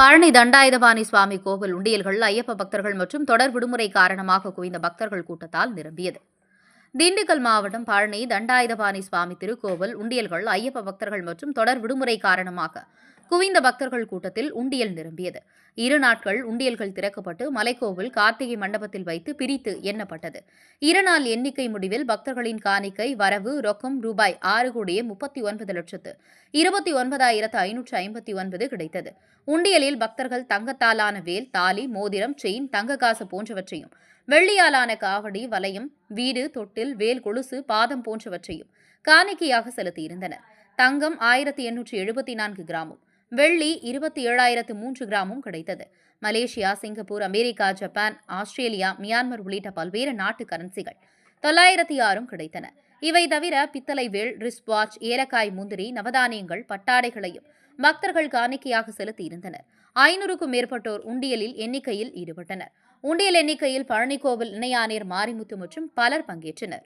பழனி தண்டாயுதபாணி சுவாமி கோவில் உண்டியல்கள் ஐயப்ப பக்தர்கள் மற்றும் தொடர் விடுமுறை காரணமாக குவிந்த பக்தர்கள் கூட்டத்தால் நிரம்பியது. திண்டுக்கல் மாவட்டம் பழனி தண்டாயுதபாணி சுவாமி திருக்கோவில் உண்டியல்கள் ஐயப்ப பக்தர்கள் மற்றும் தொடர் விடுமுறை காரணமாக குவிந்த பக்தர்கள் கூட்டத்தில் உண்டியல் நிரம்பியது. இரு நாட்கள் உண்டியல்கள் திறக்கப்பட்டு மலைக்கோவில் கார்த்திகை மண்டபத்தில் வைத்து பிரித்து எண்ணப்பட்டது. இரு நாள் எண்ணிக்கை முடிவில் பக்தர்களின் காணிக்கை வரவு ரொக்கம் ரூபாய் ஆறு கோடியே முப்பத்தி ஒன்பது லட்சத்து இருபத்தி ஒன்பதாயிரத்து ஐநூற்று ஐம்பத்தி ஒன்பது கிடைத்தது. உண்டியலில் பக்தர்கள் தங்கத்தாலான வேல் தாலி மோதிரம் செயின் தங்க காசு போன்றவற்றையும் வெள்ளியாலான காவடி வளையம் வீடு தொட்டில் வேல் கொலுசு பாதம் போன்றவற்றையும் காணிக்கையாக செலுத்தியிருந்தனர். தங்கம் ஆயிரத்தி எண்ணூற்றி எழுபத்தி நான்கு கிராமும் வெள்ளி இருபத்தி ஏழாயிரத்து மூன்று கிராமும் கிடைத்தது. Malaysia Singapore America Japan Australia Myanmar உள்ளிட்ட பல்வேறு நாட்டு கரன்சிகள் தொள்ளாயிரத்தி ஆறும் கிடைத்தன. இவை தவிர பித்தளை வேல் ரிஸ்வாட்ச் ஏலக்காய் முந்திரி நவதானியங்கள் பட்டாடைகளையும் பக்தர்கள் காணிக்கையாக செலுத்தியிருந்தனர். ஐநூறுக்கும் மேற்பட்டோர் உண்டியலில் எண்ணிக்கையில் ஈடுபட்டனர். உண்டியல் எண்ணிக்கையில் பழனிக்கோவில் இணையானேர் மாரிமுத்து மற்றும் பலர் பங்கேற்றனர்.